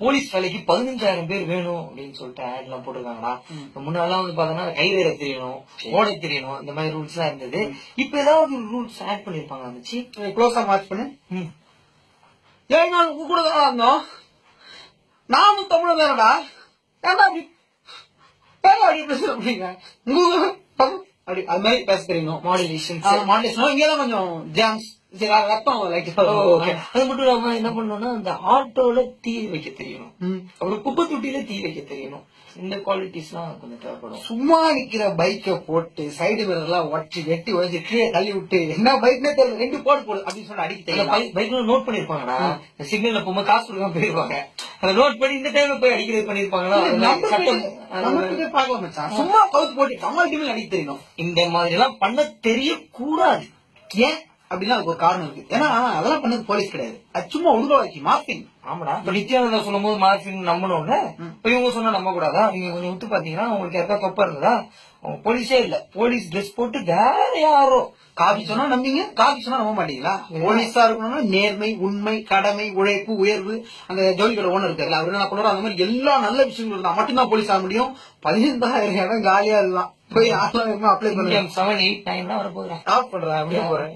Police வேலைக்கு பதினஞ்சாயிரம் பேர் வேணும் அப்படின்னு சொல்லிட்டு ஆட் எல்லாம் போட்டிருக்காங்கடா. முன்னாலாம் வந்து பாத்தோம்னா கை வேற தெரியணும் ஓடை தெரியணும் இந்த மாதிரி ரூல்ஸ் எல்லாம் இருந்தது. இப்ப ஏதாவது ரூல்ஸ் ஆட் பண்ணிருப்பாங்க. வந்துச்சு க்ளோஸா வாட்ச் பண்ணு. ஏய் நான் உங்க கூட தான் இருந்தோம். நானும் தமிழ் தானடா ஏன்டா அப்படி? ஏன்டா அப்படி பேசுற அப்படிங்க அப்படி அது மாதிரி பேச தெரியணும். மாடுலேஷன் மாடலேஷன் இங்கே தான் கொஞ்சம் ஜாம்ஸ் ரத்தம் அது மட்டும் இல்லாம என்ன பண்ணணும்னா இந்த ஆட்டோல தீ வைக்க தெரியணும் அப்புறம் குப்பை தொட்டியில தீ வைக்க தெரியணும் இந்த குவாலிட்டிஸ் எல்லாம் கொஞ்சம் தேவைப்படும். சும்மா நிக்கிற பைக்கை போட்டு சைடு மிரர் எல்லாம் உடச்சு வெட்டி உடச்சு கீழே தள்ளி விட்டு என்ன பைக்னே தெரியல ரெண்டு போடு போடு அப்படின்னு சொல்லி அடிக்க தெரியல பைக்ல நோட் பண்ணிருப்பாங்கடா. சிக்னல்ல போகும்போது காசு கொடுக்காம போயிருப்பாங்க அதை நோட் பண்ணி இந்த டைம்ல போய் அடிக்கிறது பண்ணிருப்பாங்களா? பார்க்கலாம் சும்மா கவுத்து போட்டு கமல் அடிக்க தெரியணும் இந்த மாதிரி எல்லாம் பண்ண தெரியக்கூடாது. ஏன்? அப்படின்னா அதுக்கு ஒரு காரணம் இருக்கு. ஏன்னா அதெல்லாம் பண்ணது போலீஸ் கிடையாது. அது சும்மா உருவாக்கி மார்பிங் ஆமாடா. இப்ப நித்யானந்தா சொல்லும் போது மார்பிங் நம்பணும்ல இப்ப இவங்க சொன்னா நம்ப கூடாதா நீங்க கொஞ்சம் விட்டு பாத்தீங்கன்னா உங்களுக்கு யாருக்கா தொப்பா இருந்ததா? போலீஸே இல்ல. போலீஸ் ட்ரெஸ் போட்டு வேற யாரோ. காபி சொன்னா நம்பிங்க காபி சொன்னா நம்ப மாட்டீங்களா? போலீஸா இருக்கணும்னா நேர்மை உண்மை கடமை உழைப்பு உயர்வு. அந்த ஜவுளி கடை ஓனர் இருக்காரு அவர் என்ன பண்ணுவாரோ அந்த மாதிரி எல்லா நல்ல விஷயங்களும் இருந்தா மட்டும்தான் போலீஸ் ஆக முடியும். பதினைந்தாயிரம் இடம் காலியா இருக்கலாம். போய் ஆட்லாம் அப்ளை பண்ணுங்க. செவன் எயிட் நைன் தான் வர போகிறேன் ஸ்டாப் பண்றேன் அப்படியே போறேன்.